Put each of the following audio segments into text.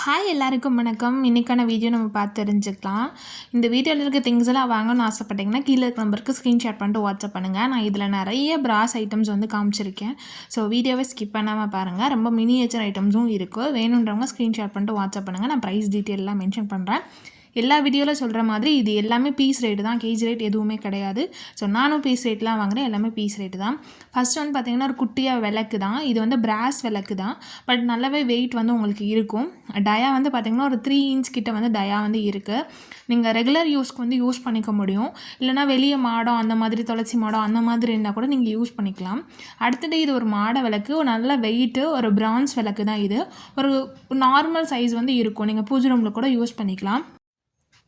Hi எல்லாருக்கும் வணக்கம். இன்றைக்கான வீடியோ நம்ம பார்த்து தெரிஞ்சுக்கலாம். இந்த வீடியோவில் இருக்க திங்ஸ் எல்லாம் வாங்கணும்னு ஆசைப்பட்டீங்கன்னா கீழே இருக்க நம்பருக்கு ஸ்க்ரீன்ஷாட் பண்ணிட்டு வாட்ஸ்அப் பண்ணுங்கள் நான் இதில் நிறைய ப்ராஸ் ஐட்டம்ஸ் வந்து காமிச்சிருக்கேன். ஸோ வீடியோவை ஸ்கிப் பண்ணாமல் பாருங்கள் ரொம்ப மினியேச்சர் ஐட்டம்ஸும் இருக்குது வேணுன்றவங்க ஸ்க்ரீன்ஷாட் பண்ணிட்டு வாட்ஸ்அப் பண்ணுங்கள் நான் ப்ரைஸ் டீட்டெயிலெலாம் மென்ஷன் பண்ணுறேன் எல்லா வீடியோவில் சொல்கிற மாதிரி இது எல்லாமே பீஸ் ரேட்டு தான். கேஜி ரேட் எதுவுமே கிடையாது. ஸோ நானும் பீஸ் ரேட்லாம் வாங்குகிறேன் எல்லாமே பீஸ் ரேட்டு தான். ஃபஸ்ட் வந்து பார்த்திங்கன்னா ஒரு குட்டியாக விளக்கு தான். இது வந்து பிராஸ் விளக்கு தான். பட் நல்லாவே வெயிட் வந்து உங்களுக்கு இருக்கும். டயா வந்து பார்த்திங்கன்னா ஒரு த்ரீ இன்ச் கிட்ட வந்து டயா வந்து இருக்குது நீங்கள் ரெகுலர் யூஸ்க்கு வந்து யூஸ் பண்ணிக்க முடியும். இல்லைனா வெளியே மாடம் அந்த மாதிரி துளசி மாடம் அந்த மாதிரி இருந்தால் கூட நீங்கள் யூஸ் பண்ணிக்கலாம். அடுத்தது இது ஒரு மாட விளக்கு. ஒரு நல்ல வெயிட்டு ஒரு பிரான்ஸ் விளக்கு தான் இது. ஒரு நார்மல் சைஸ் வந்து இருக்கும். நீங்கள் பூஜை ரூமில் கூட யூஸ் பண்ணிக்கலாம்.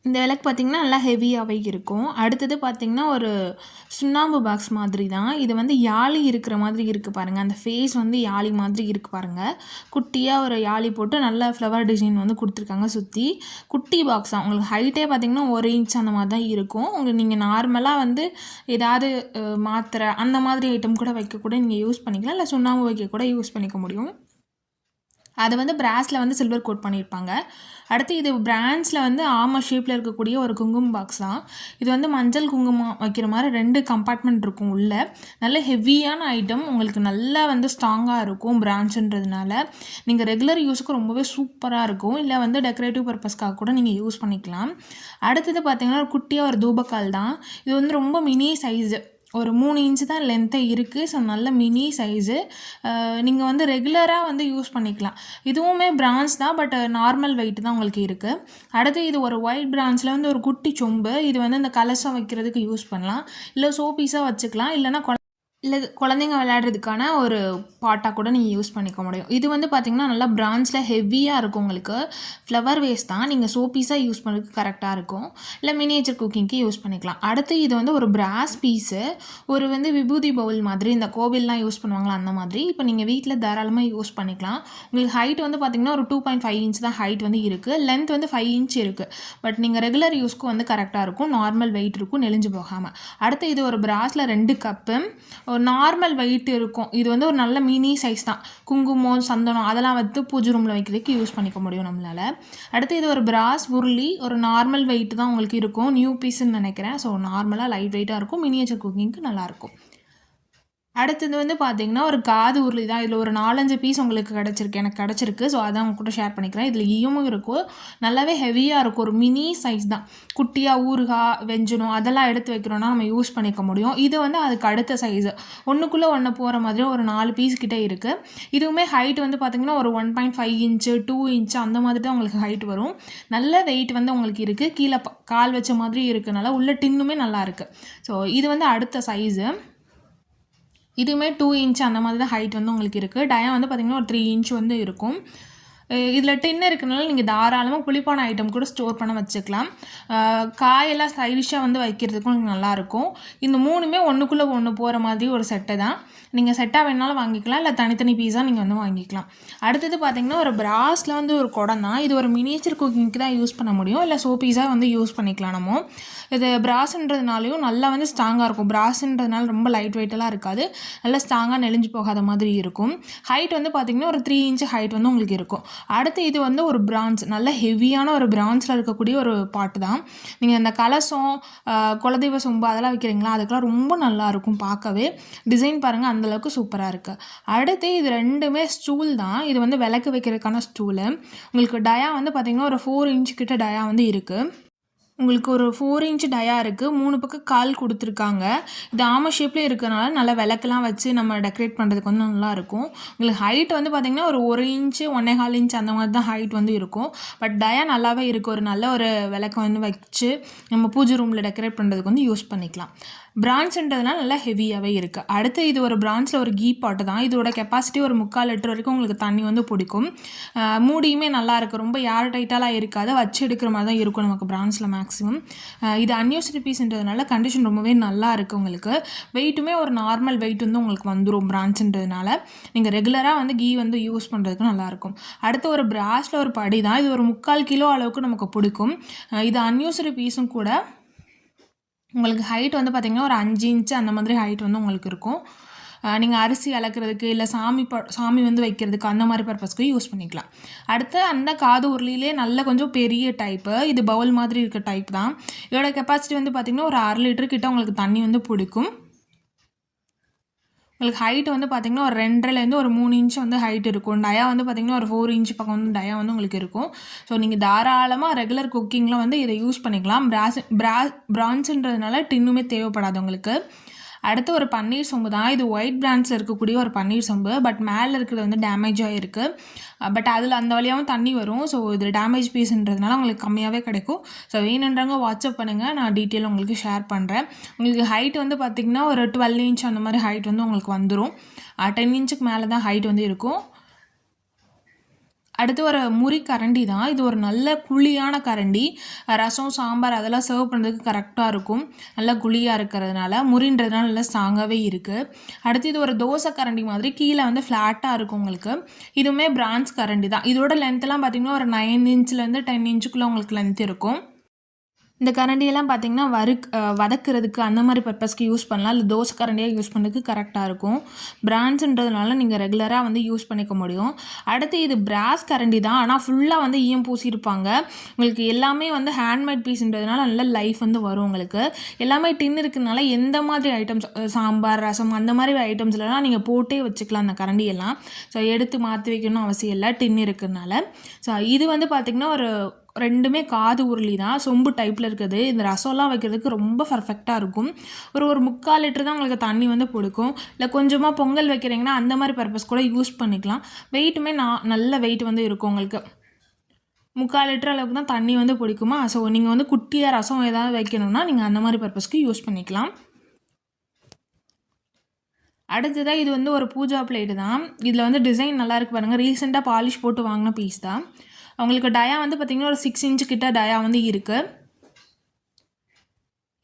இந்த விளக்கு பார்த்திங்கன்னா நல்லா ஹெவியாகவே இருக்கும். அடுத்தது பார்த்திங்கன்னா ஒரு சுண்ணாம்பு பாக்ஸ் மாதிரி தான். இது வந்து யாழி இருக்கிற மாதிரி இருக்குது பாருங்கள் அந்த ஃபேஸ் வந்து யாழி மாதிரி இருக்குது பாருங்கள் குட்டியாக ஒரு யாழி போட்டு நல்ல ஃப்ளவர் டிசைன் வந்து கொடுத்துருக்காங்க சுற்றி குட்டி பாக்ஸ் தான். உங்களுக்கு ஹைட்டே பார்த்திங்கன்னா ஒரு இன்ச் அந்த மாதிரி தான் இருக்கும். உங்களுக்கு நீங்கள் நார்மலாக வந்து ஏதாவது மாத்திரை அந்த மாதிரி ஐட்டம் கூட வைக்கக்கூட நீங்கள் யூஸ் பண்ணிக்கலாம். இல்லை சுண்ணாம்பு வைக்க கூட யூஸ் பண்ணிக்க முடியும். அது வந்து பிராஸில் வந்து சில்வர் கோட் பண்ணியிருப்பாங்க. அடுத்து இது பிராண்ட்ஸில் வந்து ஆமா ஷேப்பில் இருக்கக்கூடிய ஒரு குங்குமம் பாக்ஸ் தான். இது வந்து மஞ்சள் குங்குமம் வைக்கிற மாதிரி ரெண்டு கம்பார்ட்மெண்ட் இருக்கும் உள்ளே. நல்ல ஹெவியான ஐட்டம் உங்களுக்கு நல்லா வந்து ஸ்ட்ராங்காக இருக்கும் பிராண்ட்ஸுன்றதுனால நீங்கள் ரெகுலர் யூஸுக்கு ரொம்பவே சூப்பராக இருக்கும். இல்லை வந்து டெக்கரேட்டிவ் பர்பஸ்க்காக கூட நீங்கள் யூஸ் பண்ணிக்கலாம். அடுத்தது பார்த்திங்கன்னா ஒரு குட்டியாக ஒரு தூபக்கால் தான். இது வந்து ரொம்ப மினி சைஸு ஒரு மூணு இன்ச்சு தான் லென்த்தே இருக்குது ஸோ நல்ல மினி சைஸு நீங்கள் வந்து ரெகுலராக வந்து யூஸ் பண்ணிக்கலாம். இதுவுமே பிரான்ஸ் தான் பட் நார்மல் வெயிட் தான் உங்களுக்கு இருக்குது அடுத்து இது ஒரு ஒயிட் பிரான்ஸில் வந்து ஒரு குட்டி சொம்பு. இது வந்து இந்த கலசம் வைக்கிறதுக்கு யூஸ் பண்ணலாம். இல்லை சோப்பீஸாக வச்சுக்கலாம். இல்லைனா இல்லை குழந்தைங்க விளையாடுறதுக்கான ஒரு பாட்டாக கூட நீங்கள் யூஸ் பண்ணிக்க முடியும். இது வந்து பார்த்திங்கன்னா நல்லா பிரான்ஸில் ஹெவியாக இருக்கும் உங்களுக்கு. ஃப்ளவர் வேஸ்ட் தான். நீங்கள் சோப்பீஸாக யூஸ் பண்ணுறதுக்கு கரெக்டாக இருக்கும். இல்லை மினியேச்சர் குக்கிங்க்கு யூஸ் பண்ணிக்கலாம். அடுத்து இது வந்து ஒரு பிராஸ் பீஸு ஒரு வந்து விபூதி பவுல் மாதிரி இந்த கோவில்லாம் யூஸ் பண்ணுவாங்களா அந்த மாதிரி. இப்போ நீங்கள் வீட்டில் தாராளமாக யூஸ் பண்ணிக்கலாம். உங்களுக்கு ஹைட் வந்து பார்த்திங்கன்னா ஒரு டூ பாயிண்ட் ஃபைவ் இன்ச் தான் ஹைட் வந்து இருக்குது லென்த் வந்து ஃபைவ் இன்ச் இருக்குது பட் நீங்கள் ரெகுலர் யூஸ்க்கு வந்து கரெக்டாக இருக்கும். நார்மல் வெயிட் இருக்கும். நெளிஞ்சு போகாமல் அடுத்து இது ஒரு பிராஸில் ரெண்டு கப்பு ஒரு நார்மல் வெயிட் இருக்கும். இது வந்து ஒரு நல்ல மினி சைஸ் தான். குங்குமம் சந்தனம் அதெல்லாம் வந்து பூஜை ரூமில் வைக்கிறதுக்கு யூஸ் பண்ணிக்க முடியும் நம்மளால். அடுத்து இது ஒரு பிராஸ் உருளி ஒரு நார்மல் வெயிட் தான் உங்களுக்கு இருக்கும். நியூ பீஸ்ன்னு நினைக்கிறேன். ஸோ நார்மலாக லைட் வெயிட்டாக இருக்கும். மினியேச்சர் குக்கிங்க்கு நல்லாயிருக்கும் அடுத்தது வந்து பார்த்தீங்கன்னா ஒரு காது உருளி தான். இதில் ஒரு நாலஞ்சு பீஸ் உங்களுக்கு கிடச்சிருக்கு. எனக்கு கிடச்சிருக்கு. ஸோ அதை உங்க கூட ஷேர் பண்ணிக்கிறேன். இதில் ஈயமும் இருக்கும். நல்லாவே ஹெவியாக இருக்கும். ஒரு மினி சைஸ் தான். குட்டியாக ஊறுகாய் வெஞ்சனம் அதெல்லாம் எடுத்து வைக்கிறோன்னா நம்ம யூஸ் பண்ணிக்க முடியும். இது வந்து அதுக்கு அடுத்த சைஸு ஒன்றுக்குள்ளே ஒன்று போகிற மாதிரி ஒரு நாலு பீஸ் கிட்டே இருக்குது இதுவுமே ஹைட் வந்து பார்த்திங்கன்னா ஒரு one point five inch two inch அந்த மாதிரி தான் உங்களுக்கு ஹைட் வரும். நல்ல வெயிட் வந்து உங்களுக்கு இருக்குது கீழே கால் வச்ச மாதிரி இருக்கனால உள்ள டின்னுமே நல்லா இருக்குது ஸோ இது வந்து அடுத்த சைஸு இதுவுமே டூ இன்ச் அந்த மாதிரி தான் ஹைட் வந்து உங்களுக்கு இருக்குது டயம் வந்து பார்த்திங்கன்னா ஒரு த்ரீ இன்ச் வந்து இருக்கும். இதில் டின்னு இருக்கிறனால நீங்கள் தாராளமாக புளிப்பான ஐட்டம் கூட ஸ்டோர் பண்ண வச்சுக்கலாம். காயெல்லாம் ஸ்டைலிஷாக வந்து வைக்கிறதுக்கும் நல்லாயிருக்கும். இந்த மூணுமே ஒன்றுக்குள்ளே ஒன்று போகிற மாதிரி ஒரு செட்டு தான். நீங்கள் செட்டாக வேணாலும் வாங்கிக்கலாம் இல்லை தனித்தனி பீஸாக நீங்கள் வந்து வாங்கிக்கலாம். அடுத்தது பார்த்திங்கன்னா ஒரு பிராஸில் வந்து ஒரு குடம் தான். இது ஒரு மினியேச்சர் குக்கிங்க்கு தான் யூஸ் பண்ண முடியும். இல்லை சோப்பீஸாக வந்து யூஸ் பண்ணிக்கலாம் நம்ம. இது பிராஸ்ன்றதுனாலையும் நல்லா வந்து ஸ்ட்ராங்காக இருக்கும். பிராஸ்ன்றதுனால ரொம்ப லைட் வெயிட்டெல்லாம் இருக்காது. நல்லா ஸ்ட்ராங்காக நெளிஞ்சு போகாத மாதிரி இருக்கும். ஹைட் வந்து பார்த்திங்கன்னா ஒரு த்ரீ இன்ச் ஹைட் வந்து உங்களுக்கு இருக்கும். அடுத்து இது வந்து ஒரு பிரான்ஸ் நல்ல ஹெவியான ஒரு பிரான்ஸில் இருக்கக்கூடிய ஒரு பாட்டு தான். நீங்கள் இந்த கலசம் குலதெய்வ சொம்பு அதெல்லாம் வைக்கிறீங்களா? அதுக்கெல்லாம் ரொம்ப நல்லா இருக்கும் பார்க்கவே டிசைன் பாருங்கள் அந்தளவுக்கு சூப்பராக இருக்குது அடுத்து இது ரெண்டுமே ஸ்டூல் தான். இது வந்து விளக்கு வைக்கிறதுக்கான ஸ்டூலு உங்களுக்கு டயா வந்து பார்த்திங்கன்னா ஒரு ஃபோர் இன்ச் கிட்ட டயா வந்து இருக்குது உங்களுக்கு ஒரு ஃபோர் இன்ச் டயா இருக்குது மூணு பக்கம் கால் கொடுத்துருக்காங்க. இது ஆம ஷேப்லேயே இருக்கிறனால நல்லா விளக்கெல்லாம் வச்சு நம்ம டெக்கரேட் பண்ணுறதுக்கு வந்து நல்லாயிருக்கும் உங்களுக்கு ஹைட் வந்து பார்த்திங்கன்னா ஒரு ஒரு இன்ச்சு ஒன்றே கால் இன்ச் அந்த மாதிரி தான் ஹைட் வந்து இருக்கும். பட் டயா நல்லாவே இருக்குது ஒரு நல்ல ஒரு விளக்கம் வந்து வச்சு நம்ம பூஜை ரூமில் டெக்கரேட் பண்ணுறதுக்கு வந்து யூஸ் பண்ணிக்கலாம். பிரான்ஸ்ன்றதுனால நல்லா ஹெவியாகவே இருக்குது அடுத்து இது ஒரு பிரான்ஸில் ஒரு கீ பாட்டு தான். இதோட கெப்பாசிட்டி ஒரு முக்கால் லிட்டர் வரைக்கும் உங்களுக்கு தண்ணி வந்து பிடிக்கும். மூடியுமே நல்லா இருக்குது ரொம்ப ஏர் டைட்டாலாம் இருக்காது. வச்சு எடுக்கிற மாதிரி தான் இருக்கும் நமக்கு பிரான்ஸில் மேக்ஸிமம் இது அன்யூஸ்டு பீஸ்ன்றதுனால கண்டிஷன் ரொம்பவே நல்லா இருக்குது உங்களுக்கு. வெயிட்டுமே ஒரு நார்மல் வெயிட் வந்து உங்களுக்கு வந்துடும் பிரான்ஸ்ன்றதுனால. நீங்கள் ரெகுலராக வந்து கீ வந்து யூஸ் பண்ணுறதுக்கு நல்லாயிருக்கும் அடுத்து ஒரு பிராஸில் ஒரு படி தான். இது ஒரு முக்கால் கிலோ அளவுக்கு நமக்கு பிடிக்கும். இது அன்யூஸ்டு பீஸும் கூட உங்களுக்கு ஹைட் வந்து பார்த்திங்கன்னா ஒரு அஞ்சு இன்ச்சு அந்த மாதிரி ஹைட் வந்து உங்களுக்கு இருக்கும். நீங்கள் அரிசி அளக்கிறதுக்கு இல்லை சாமி ப சாமி வந்து வைக்கிறதுக்கு அந்த மாதிரி பர்பஸ்க்கு யூஸ் பண்ணிக்கலாம். அடுத்து அந்த காது உருளிலே நல்ல கொஞ்சம் பெரிய டைப்பு இது பவுல் மாதிரி இருக்க டைப் தான். இதோட கெப்பாசிட்டி வந்து பார்த்திங்கன்னா ஒரு அரை லிட்டர் கிட்ட உங்களுக்கு தண்ணி வந்து பிடிக்கும். உங்களுக்கு ஹைட் வந்து பார்த்திங்கன்னா ஒரு ரெண்டரைலேருந்து ஒரு மூணு இன்ச் வந்து ஹைட் இருக்கும். டயா வந்து பார்த்திங்கன்னா ஒரு ஃபோர் இன்ச் பக்கம் வந்து டயா வந்து உங்களுக்கு இருக்கும். ஸோ நீங்கள் தாராளமாக ரெகுலர் குக்கிங்கில் வந்து இதை யூஸ் பண்ணிக்கலாம். பிராஸ் பிரா பிரான்ஸுன்றதுனால டின்னுமே தேவைப்படாது உங்களுக்கு. அடுத்து ஒரு பன்னீர் சொம்பு தான். இது ஒயிட் பிராண்ட்ஸில் இருக்கக்கூடிய ஒரு பன்னீர் சொம்பு. பட் மேலே இருக்கிறது வந்து டேமேஜ் ஆகிருக்கு பட் அதில் அந்த வழியாகவும் தண்ணி வரும். ஸோ இது டேமேஜ் பீஸ்ன்றதுனால உங்களுக்கு கம்மியாகவே கிடைக்கும். ஸோ வேணுன்றவங்க வாட்ஸ்அப் பண்ணுங்கள் நான் டீட்டெயில் உங்களுக்கு ஷேர் பண்ணுறேன் உங்களுக்கு ஹைட் வந்து பார்த்திங்கன்னா ஒரு டுவெல் இன்ச் அந்த மாதிரி ஹைட் வந்து உங்களுக்கு வந்துடும் டென் இன்ச்சுக்கு மேலே தான் ஹைட் வந்து இருக்கும். அடுத்து ஒரு முறி கரண்டி தான். இது ஒரு நல்ல குழியான கரண்டி. ரசம் சாம்பார் அதெல்லாம் சர்வ் பண்ணுறதுக்கு கரெக்டாக இருக்கும். நல்லா குழியாக இருக்கிறதுனால. முறின்றதுனால நல்லா ஸ்ட்ராங்காகவே இருக்குது அடுத்து இது ஒரு தோசை கரண்டி மாதிரி. கீழே வந்து ஃப்ளாட்டாக இருக்கும் உங்களுக்கு. இதுவுமே பிரான்ஸ் கரண்டி தான். இதோட லென்த்லாம் பார்த்திங்கன்னா ஒரு நைன் இன்ச்லேருந்து டென் இன்ச்சுக்குள்ளே உங்களுக்கு லென்த் இருக்கும். இந்த கரண்டியெல்லாம் பார்த்திங்கன்னா வறுக் வதக்குறதுக்கு அந்த மாதிரி பர்பஸ்க்கு யூஸ் பண்ணலாம். இல்லை தோசை கரண்டியாக யூஸ் பண்ணுறதுக்கு கரெக்டாக இருக்கும். பிராண்ட்ஸுன்றதுனால நீங்கள் ரெகுலராக வந்து யூஸ் பண்ணிக்க முடியும். அடுத்து இது பிராஸ் கரண்டி தான். ஆனால் ஃபுல்லாக வந்து ஈயம் பூசியிருப்பாங்க. உங்களுக்கு எல்லாமே வந்து ஹேண்ட்மேட் பீஸ்ன்றதுனால நல்ல லைஃப் வந்து வரும் உங்களுக்கு. எல்லாமே டின் இருக்கிறதுனால எந்த மாதிரி ஐட்டம்ஸ் சாம்பார் ரசம் அந்த மாதிரி ஐட்டம்ஸ்லாம் நீங்கள் போட்டே வச்சுக்கலாம் அந்த கரண்டியெல்லாம். ஸோ எடுத்து மாற்றி வைக்கணும் அவசியம் இல்லை. டின் இருக்கிறதுனால ஸோ இது வந்து பார்த்திங்கன்னா ஒரு ரெண்டுமே காது உருளி தான் சொம்பு டைப்பில் இருக்குது. இந்த ரசம்லாம் வைக்கிறதுக்கு ரொம்ப பர்ஃபெக்டாக இருக்கும். ஒரு ஒரு முக்கால் லிட்டர் தான் உங்களுக்கு தண்ணி வந்து பிடிக்கும் இல்லை கொஞ்சமாக பொங்கல் வைக்கிறீங்கன்னா அந்த மாதிரி பர்பஸ் கூட யூஸ் பண்ணிக்கலாம். வெயிட்டுமே நான் நல்ல வெயிட் வந்து இருக்கும் உங்களுக்கு. முக்கால் லிட்டர் அளவுக்கு தான் தண்ணி வந்து பிடிக்குமா? ஸோ நீங்கள் வந்து குட்டியாக ரசம் ஏதாவது வைக்கணும்னா நீங்கள் அந்த மாதிரி பர்பஸ்க்கு யூஸ் பண்ணிக்கலாம். அடுத்ததாக இது வந்து ஒரு பூஜா பிளேட்டு தான். இதில் வந்து டிசைன் நல்லாயிருக்கு பாருங்கள் ரீசெண்டாக பாலிஷ் போட்டு வாங்கின பீஸ் தான். அவங்களுக்கு டயா வந்து பார்த்திங்கன்னா ஒரு சிக்ஸ் இன்ச்சு கிட்ட டயா வந்து இருக்குது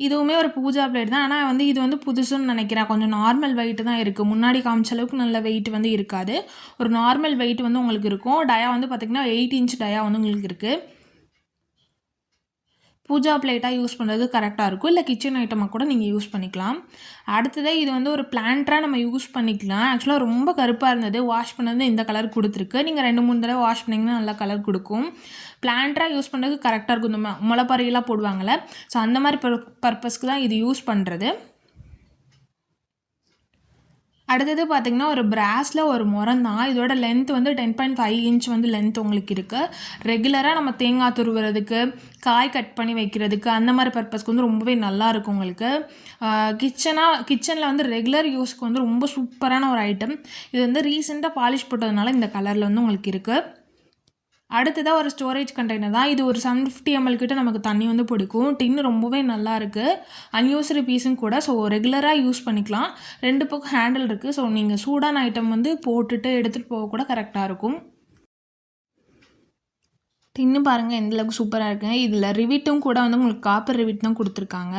இதுவுமே ஒரு பூஜா பிளேட் தான். ஆனால் வந்து இது வந்து புதுசுன்னு நினைக்கிறேன். கொஞ்சம் நார்மல் வெயிட் தான் இருக்குது முன்னாடி காமிச்ச அளவுக்கு நல்ல வெயிட் வந்து இருக்காது. ஒரு நார்மல் வெயிட் வந்து உங்களுக்கு இருக்கும். டயா வந்து பார்த்திங்கன்னா எயிட் இன்ச் டயா வந்து உங்களுக்கு இருக்குது பூஜா பிளேட்டாக யூஸ் பண்ணுறது கரெக்டாக இருக்கும். இல்லை கிச்சன் ஐட்டமாக கூட நீங்கள் யூஸ் பண்ணிக்கலாம். அடுத்ததே இது வந்து ஒரு பிளான்ட்டாக நம்ம யூஸ் பண்ணிக்கலாம். ஆக்சுவலாக ரொம்ப கருப்பாக இருந்தது. வாஷ் பண்ணது இந்த கலர் கொடுத்துருக்கு. நீங்கள் ரெண்டு மூணு தடவை வாஷ் பண்ணிங்கன்னா நல்லா கலர் கொடுக்கும். பிளான்ட்டாக யூஸ் பண்ணுறதுக்கு கரெக்டாக இருக்கும். இந்த முளைப்பறையெல்லாம் போடுவாங்கள்ல ஸோ அந்த மாதிரி பர்பஸ்க்கு தான் இது யூஸ் பண்ணுறது அடுத்தது பார்த்திங்கன்னா ஒரு பிராஸில் ஒரு முறம் தான் இதோட லென்த் வந்து டென் பாயிண்ட் ஃபைவ் இன்ச் வந்து லென்த் உங்களுக்கு இருக்குது ரெகுலராக நம்ம தேங்காய் துருவுறதுக்கு காய் கட் பண்ணி வைக்கிறதுக்கு அந்த மாதிரி பர்பஸ்க்கு வந்து ரொம்பவே நல்லாயிருக்கும் உங்களுக்கு. கிச்சனாக கிச்சனில் வந்து ரெகுலர் யூஸ்க்கு வந்து ரொம்ப சூப்பரான ஒரு ஐட்டம் இது வந்து ரீசெண்டாக பாலிஷ் போட்டதுனால இந்த கலரில் வந்து உங்களுக்கு இருக்குது அடுத்ததாக ஒரு ஸ்டோரேஜ் கண்டெய்னர் தான். இது ஒரு செவன் ஃபிஃப்டி எம்எல் கிட்ட நமக்கு தண்ணி வந்து பிடிக்கும். டின்னு ரொம்பவே நல்லா இருக்குது அன்யூஸ்டு பீஸும் கூட. ஸோ ரெகுலராக யூஸ் பண்ணிக்கலாம். ரெண்டு பக்கம் ஹேண்டில் இருக்குது ஸோ நீங்கள் சூடான ஐட்டம் வந்து போட்டுட்டு எடுத்துகிட்டு போக கூட கரெக்டாக இருக்கும். டின்னு பாருங்கள் எந்தளவுக்கு சூப்பராக இருக்குங்க இதில் ரிவிட்டும் கூட வந்து உங்களுக்கு காப்பர் ரிவிட் தான் கொடுத்துருக்காங்க.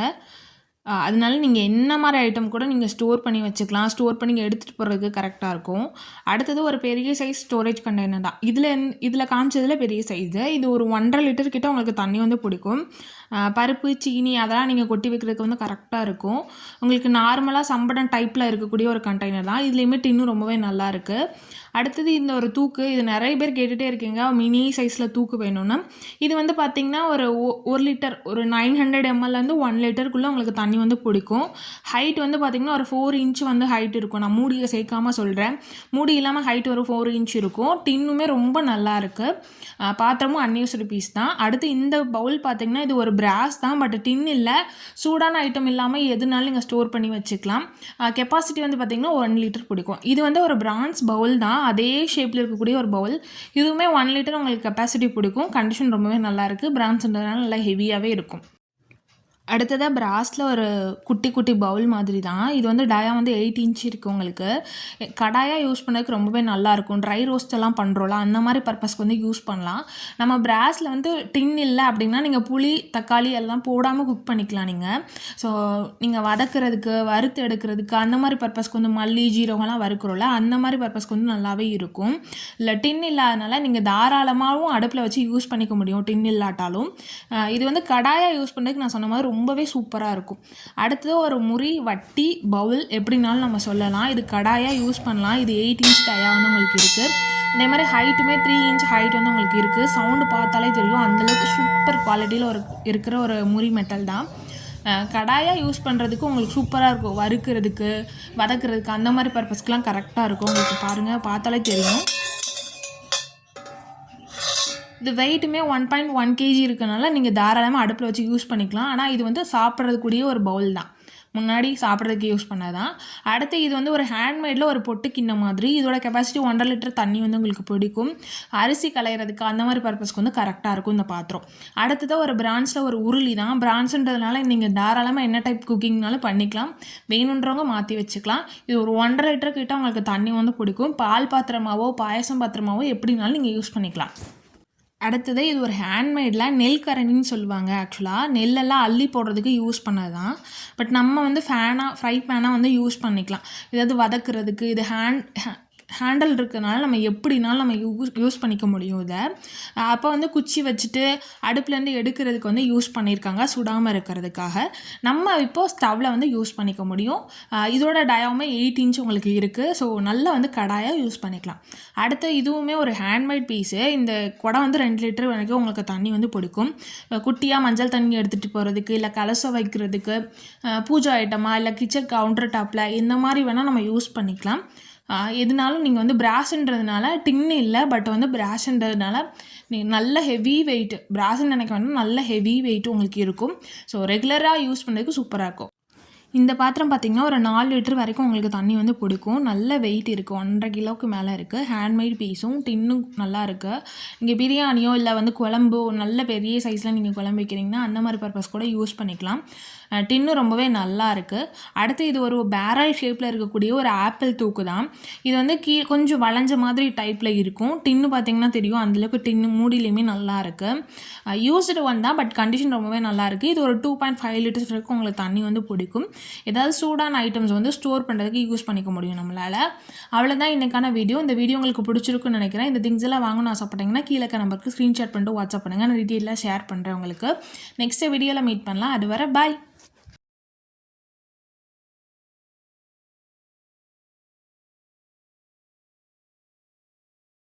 அதனால நீங்கள் என்ன மாதிரி ஐட்டம் கூட நீங்கள் ஸ்டோர் பண்ணி வச்சுக்கலாம். ஸ்டோர் பண்ணி எடுத்துகிட்டு போகிறதுக்கு கரெக்டாக இருக்கும். அடுத்தது ஒரு பெரிய சைஸ் ஸ்டோரேஜ் கண்டெய்னர் தான். இதில் இதில் காமிச்சதில் பெரிய சைஸு இது ஒரு ஒன்றரை லிட்டர் கிட்ட உங்களுக்கு தண்ணி வந்து பிடிக்கும். பருப்பு சீனி அதெல்லாம் நீங்கள் கொட்டி வைக்கிறதுக்கு வந்து கரெக்டாக இருக்கும். உங்களுக்கு நார்மலாக சம்படம் டைப்பில் இருக்கக்கூடிய ஒரு கண்டெய்னர் தான். இதுலேயுமே டின்னும் ரொம்பவே நல்லா இருக்குது அடுத்தது இந்த ஒரு தூக்கு இது நிறைய பேர் கேட்டுகிட்டே இருக்கீங்க. மினி சைஸில் தூக்கு வேணும்னு. இது வந்து பார்த்திங்கன்னா ஒரு ஒரு லிட்டர் ஒரு நைன் ஹண்ட்ரட் எம்எல்லேருந்து ஒன் லிட்டருக்குள்ளே உங்களுக்கு தண்ணி வந்து பிடிக்கும். ஹைட் வந்து பார்த்திங்கன்னா ஒரு ஃபோர் இன்ச் வந்து ஹைட் இருக்கும். நான் மூடியை சேர்க்காமல் சொல்கிறேன் மூடி இல்லாமல் ஹைட் ஒரு ஃபோர் இன்ச் இருக்கும். டின்னுமே ரொம்ப நல்லா இருக்குது பாத்திரமும் அன்யூஸ்டு பீஸ் தான். அடுத்து இந்த பவுல் பார்த்திங்கன்னா இது ஒரு பிராஸ் தான் பட் டின் இல்லை. சூடான ஐட்டம் இல்லாமல் எதுனாலும் நீங்கள் ஸ்டோர் பண்ணி வச்சுக்கலாம். கெப்பாசிட்டி வந்து பார்த்திங்கன்னா ஒன் லிட்டர் பிடிக்கும். இது வந்து ஒரு பிரான்ஸ் பவுல் தான். அதே ஷேப்பில் இருக்கக்கூடிய ஒரு பவுல் இதுவுமே ஒன் லிட்டர் உங்களுக்கு கெப்பாசிட்டி பிடிக்கும். கண்டிஷன் ரொம்பவே நல்லாயிருக்கு பிரான்ஸ்ன்றதுனால நல்லா ஹெவியாகவே இருக்கும். அடுத்ததாக பிராஸில் ஒரு குட்டி குட்டி பவுல் மாதிரி தான் இது வந்து டயா வந்து எயிட் இன்ச் இருக்குது உங்களுக்கு. கடாயாக யூஸ் பண்ணதுக்கு ரொம்பவே நல்லாயிருக்கும் ட்ரை ரோஸ்டெல்லாம் பண்ணுறோம்ல அந்த மாதிரி பர்பஸ்க்கு வந்து யூஸ் பண்ணலாம். நம்ம பிராஸில் வந்து டின் இல்லை அப்படின்னா நீங்கள் புளி தக்காளி எல்லாம் போடாமல் குக் பண்ணிக்கலாம் நீங்கள் ஸோ நீங்கள் வதக்கிறதுக்கு வறுத்து எடுக்கிறதுக்கு அந்த மாதிரி பர்பஸ்க்கு வந்து மல்லி ஜீரகம்லாம் வறுக்கிறோம்ல அந்த மாதிரி பர்பஸ்க்கு வந்து நல்லாவே இருக்கும். இல்லை டின் இல்லாதனால நீங்கள் தாராளமாகவும் அடுப்பில் வச்சு யூஸ் பண்ணிக்க முடியும் டின் இல்லாட்டாலும். இது வந்து கடாயாக யூஸ் பண்ணுறதுக்கு நான் சொன்ன மாதிரி ரொம்ப ரொம்பவே சூப்பராக இருக்கும். அடுத்தது ஒரு முறி வட்டி பவுல் எப்படினாலும் நம்ம சொல்லலாம். இது கடாயாக யூஸ் பண்ணலாம். இது எயிட் இன்ச் டயா வந்து உங்களுக்கு இருக்குது அதே மாதிரி ஹைட்டுமே த்ரீ இன்ச் ஹைட் வந்து உங்களுக்கு இருக்குது சவுண்டு பார்த்தாலே தெரியும். அந்தளவுக்கு சூப்பர் குவாலிட்டியில் ஒரு இருக்கிற ஒரு முறி மெட்டல் தான். கடாயாக யூஸ் பண்ணுறதுக்கு உங்களுக்கு சூப்பராக இருக்கும். வறுக்கிறதுக்கு வதக்குறதுக்கு அந்த மாதிரி பர்பஸ்க்கெலாம் கரெக்டாக இருக்கும். உங்களுக்கு பாருங்கள் பார்த்தாலே தெரியும். இது வெயிட்டுமே ஒன் பாயிண்ட் ஒன் கேஜி இருக்கனால நீங்கள் தாராளமாக அடுப்பில் வச்சு யூஸ் பண்ணிக்கலாம். ஆனால் இது வந்து சாப்பிட்றதுக்குரிய ஒரு பவுல் தான். முன்னாடி சாப்பிட்றதுக்கு யூஸ் பண்ணதான். அடுத்து இது வந்து ஒரு ஹேண்ட்மேடில் ஒரு பொட்டு கிண்ண மாதிரி. இதோட கெப்பாசிட்டி ஒன்றரை லிட்டர் தண்ணி வந்து உங்களுக்கு பிடிக்கும். அரிசி களையிறதுக்கு அந்த மாதிரி பர்பஸ்க்கு வந்து கரெக்டாக இருக்கும் இந்த பாத்திரம். அடுத்ததாக ஒரு பிரான்ஸில் ஒரு உருளி தான். பிரான்ஸுன்றதுனால நீங்கள் தாராளமாக என்ன டைப் குக்கிங்னாலும் பண்ணிக்கலாம். வேணுன்றவங்க மாற்றி வச்சுக்கலாம். இது ஒரு ஒன்றரை லிட்டர் கிட்ட உங்களுக்கு தண்ணி வந்து பிடிக்கும். பால் பாத்திரமாவோ பாயசம் பாத்திரமாவோ எப்படினாலும் நீங்கள் யூஸ் பண்ணிக்கலாம். அடுத்தது இது ஒரு ஹேண்ட்மேடில் நெல் கரண்டின்னு சொல்லுவாங்க ஆக்சுவலாக நெல்லெல்லாம் அள்ளி போடுறதுக்கு யூஸ் பண்ணது தான் பட் நம்ம வந்து ஃபேனாக ஃப்ரை பேனாக வந்து யூஸ் பண்ணிக்கலாம். ஏதாவது வதக்குறதுக்கு இது ஹேண்ட் ஹேண்டில் இருக்கனால நம்ம எப்படினாலும் நம்ம யூஸ் யூஸ் பண்ணிக்க முடியும் இதை. அப்போ வந்து குச்சி வச்சுட்டு அடுப்புலேருந்து எடுக்கிறதுக்கு வந்து யூஸ் பண்ணியிருக்காங்க சுடாமல் இருக்கிறதுக்காக. நம்ம இப்போது ஸ்டவ்வில் வந்து யூஸ் பண்ணிக்க முடியும். இதோட டயாவுமே எயிட் இன்ச் உங்களுக்கு இருக்குது ஸோ நல்லா வந்து கடாயாக யூஸ் பண்ணிக்கலாம். அடுத்து இதுவுமே ஒரு ஹேண்ட்மேட் பீஸு இந்த குடம் வந்து ரெண்டு லிட்டர் வரைக்கும் உங்களுக்கு தண்ணி வந்து பிடிக்கும். குட்டியாக மஞ்சள் தண்ணி எடுத்துகிட்டு போகிறதுக்கு இல்லை கலசம் வைக்கிறதுக்கு பூஜை ஐட்டமாக இல்லை கிச்சன் கவுண்டர் டாப்பில் இந்த மாதிரி வேணால் நம்ம யூஸ் பண்ணிக்கலாம். எதுனாலும் நீங்கள் வந்து பிராஷுன்றதுனால டின்னு இல்லை பட் வந்து பிராஷுன்றதுனால நீங்கள் நல்ல ஹெவி வெயிட் பிராஷுன்னு நினைக்க வந்து நல்ல ஹெவி வெயிட் உங்களுக்கு இருக்கும். ஸோ ரெகுலராக யூஸ் பண்ணுறதுக்கு சூப்பராக இருக்கும். இந்த பாத்திரம் பார்த்திங்கன்னா ஒரு நாலு லிட்டர் வரைக்கும் உங்களுக்கு தண்ணி வந்து பிடிக்கும். நல்ல வெயிட் இருக்குது ஒன்றரை கிலோவுக்கு மேலே இருக்குது ஹேண்ட்மேட் பீஸும் டின்னும் நல்லா இருக்குது இங்கே பிரியாணியோ இல்லை வந்து குழம்போ நல்ல பெரிய சைஸில் நீங்கள் குழம்பு வைக்கிறீங்கன்னா அந்த மாதிரி பர்பஸ் கூட யூஸ் பண்ணிக்கலாம். டின்னு ரொம்பவே நல்லா இருக்குது அடுத்து இது ஒரு பேரல் ஷேப்பில் இருக்கக்கூடிய ஒரு ஆப்பிள் தூக்கு தான். இது வந்து கீ கொஞ்சம் வளைஞ்ச மாதிரி டைப்பில் இருக்கும். டின்னு பார்த்திங்கன்னா தெரியும். அந்தளவுக்கு டின்னு மூடிலையுமே நல்லா இருக்குது யூஸ்டு ஒன் தான் பட் கண்டிஷன் ரொம்பவே நல்லா இருக்குது இது ஒரு டூ பாயிண்ட் ஃபைவ் லிட்டர்ஸ் வரைக்கும் உங்களுக்கு தண்ணி வந்து பிடிக்கும். ஏதாவது சூடான ஐட்டம்ஸ் வந்து ஸ்டோர் பண்ணுறதுக்கு யூஸ் பண்ணிக்க முடியும் நம்மளால். அவ்வளோதான் இன்றைக்கான வீடியோ இந்த வீடியோ உங்களுக்கு பிடிச்சிருக்குன்னு நினைக்கிறேன். இந்த திங்ஸ் எல்லாம் வாங்கணும்னு ஆசைப்பட்டீங்கன்னா கீழே நம்பருக்கு ஸ்க்ரீன்ஷாட் பண்ணிட்டு வாட்ஸ்அப் பண்ணுங்கள் நான் டீட்டெயிலாக ஷேர் பண்ணுறேன் உங்களுக்கு. நெக்ஸ்ட் வீடியோவில் மீட் பண்ணலாம். அது வர பாய்